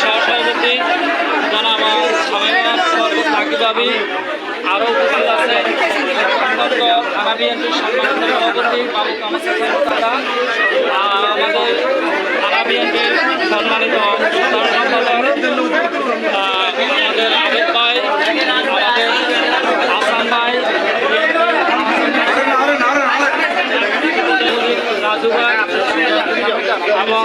সহসভাপতি জনাব সাকিবাবি আরও উপস্থিত আছেন থানা বিএনপির সম্মানিত সভাপতি বাবু কামাল দাদা আমাদের থানা বিএনপির সম্মানিত আমাদের আবেদ ভাই, আমাদের আসান ভাই, রাজু ভাই, এবং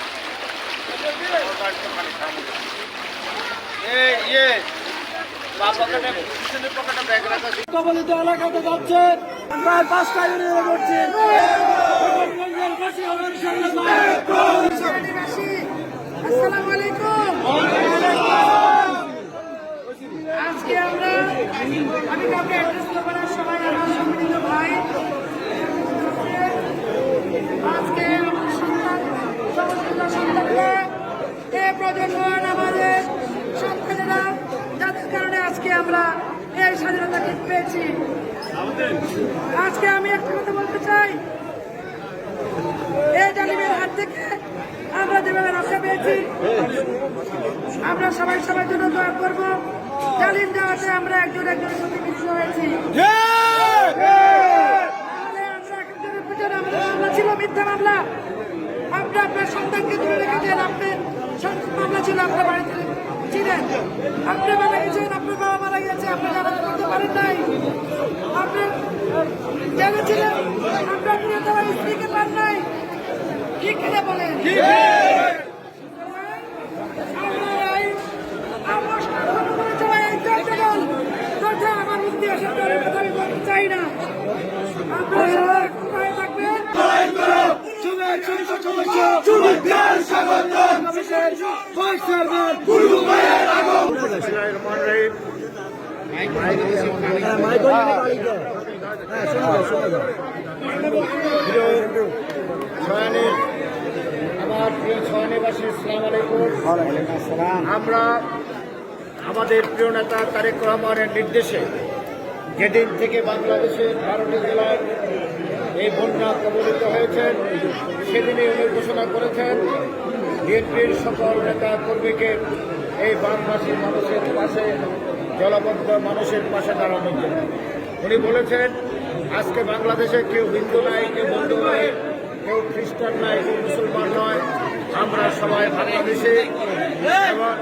কবলিত এলাকাতে যাচ্ছে প্রায় পাঁচটা ইউনিয়নে করছি আসসালামু আলাইকুম আজকে আমরা আমি কাউকে অ্যাড্রেস করব না সবাই আমার সম্মিলিত ভাই আজকে আমার সন্তান সমস্ত সন্তানরা এ প্রজন্ম আমাদের সন্তানেরা যাদের কারণে আজকে আমরা এই স্বাধীনতা ঠিক পেয়েছি। আজকে আমি একটা কথা বলতে চাই। এই জালিমের হাত থেকে আমরা যেভাবে রক্ষা পেয়েছি, আমরা সবাই সবার জন্য দোয়া করব। জালিম দেওয়াতে আমরা একজন একজনের সাথে মিলিত হয়েছি। মিথ্যা মামলা আপনি আপনার সন্তানকে ধরে রেখেছেন আপনি সন্তান ছিল, আপনার বাড়িতে ছিলেন। আপনি গেছেন আপনার বাবা মারা গেছে আপনি জানাতে করতে পারেন নাই আপনি জেনেছিলেন আপনার প্রিয় তোমার স্ত্রীকে পান নাই। ঠিক কিনা বলেন? আমরা আমার মুক্তি আসার কথা আমি বলতে চাই না। আপনারা সবাই কোথায় থাকবেন। আমার প্রিয় ইসলাম আমরা আমাদের প্রিয় নেতা তারেক রহমানের নির্দেশে যেদিন থেকে বাংলাদেশের বারোটি জেলায় এই বন্যা কবলিত হয়েছেন সেদিনই উনি ঘোষণা করেছেন, বিএনপির সকল নেতা কর্মীকে এই বানবাসী মানুষের পাশে, জলবদ্ধ মানুষের পাশে দাঁড়ানোর জন্য। উনি বলেছেন আজকে বাংলাদেশে কেউ হিন্দু নাই কেউ বন্ধু নাই কেউ খ্রিস্টান নাই কেউ মুসলমান নয় আমরা সবাই বাংলাদেশে এবং